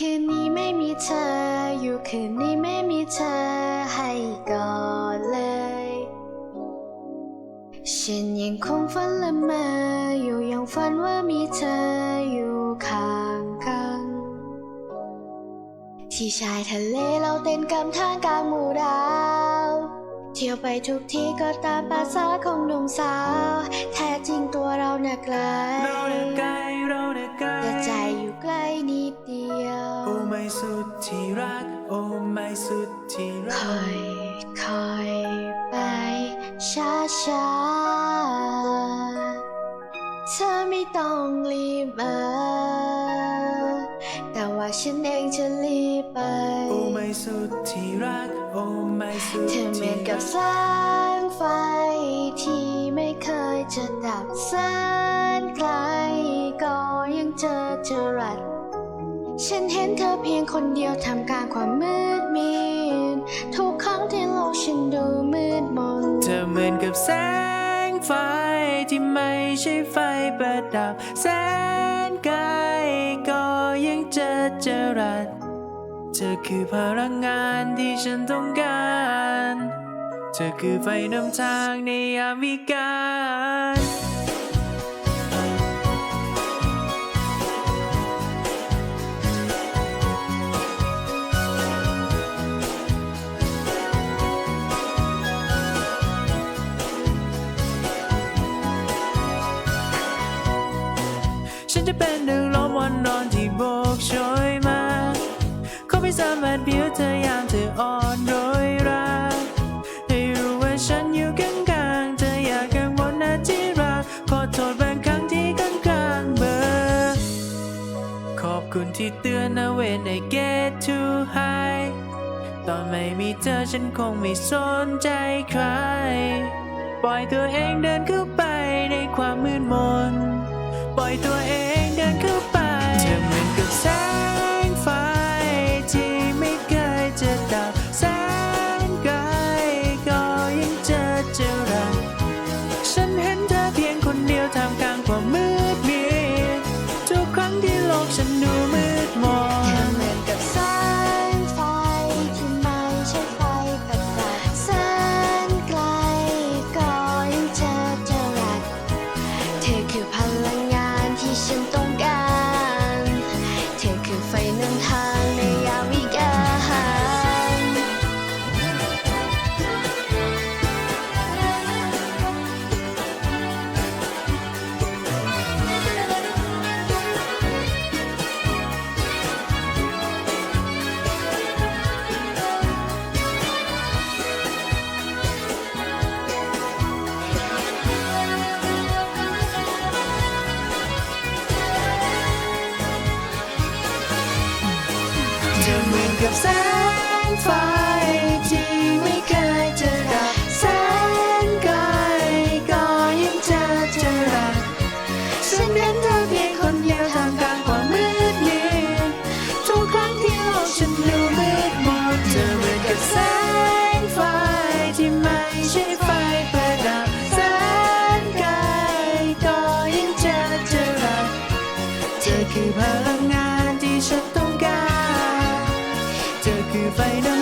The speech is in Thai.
คืนนี้ไม่มีเธอ อยู่คืนนี้ไม่มีเธอให้กอดเลย ฉันยังคงฝันละเมออยู่ยังฝันว่ามีเธออยู่ข้างกันที่ชายทะเลเราเต้นกำทางกลางหมู่ดาว เที่ยวไปทุกที่ก็ตามภาษาของหนุ่มสาว แท้จริงตัวเราน่ะไกล สุดที่รัก โอ้ไม่สุดที่รัค่กอยค่อยไปช้าช้าๆเธอไม่ต้องรีบมา แต่ว่าฉันเองจะรีบไป โอ้ไม่สุดที่รัก โอ้ไม่สุดเธอเหมืที่อนกัรับกแสงไฟที่ไม่เคยจะดับแสนไกล ก็ยังเจอจรัส ฉันเห็นเธอเพียงคนเดียวทำกลางความมืดมิดทุกครั้งที่โลกฉันดูมืดมนเธอเหมือนกับแสงไฟที่ไม่ใช่ไฟประดับ แสนไกลก็ยังเจอจรัสเธอคือพลังงานที่ฉันต้องการ เธอคือไฟนำทางในยามวิกาล จะเป็นหนึ่งลมวันนอนที่โบกโชยมาเขอไม่สามารถเบียวเธอยามเธออ่อนโดยรักให้รู้ว่าฉันอยู่ข้างๆเธออยากกังวลนะที่รักขอโทษบางครั้งที่ค่อนข้างเบลอขอบคุณที่เตือนนะเวน get too high ตอนไม่มีเธอฉันคงไม่สนใจใคร ปล่อยตัวเองเดินเข้น ทำกลางความมืดมิดทุกครั้งที่โลกฉันดูมืดมอเธอนเหมือนกับแสงไฟที่ไม่ใช่ไฟประดับแสนไกลก็ยังเจอจรัก เธอคือพลัง เธอเหมือนกับแสงไฟ อคื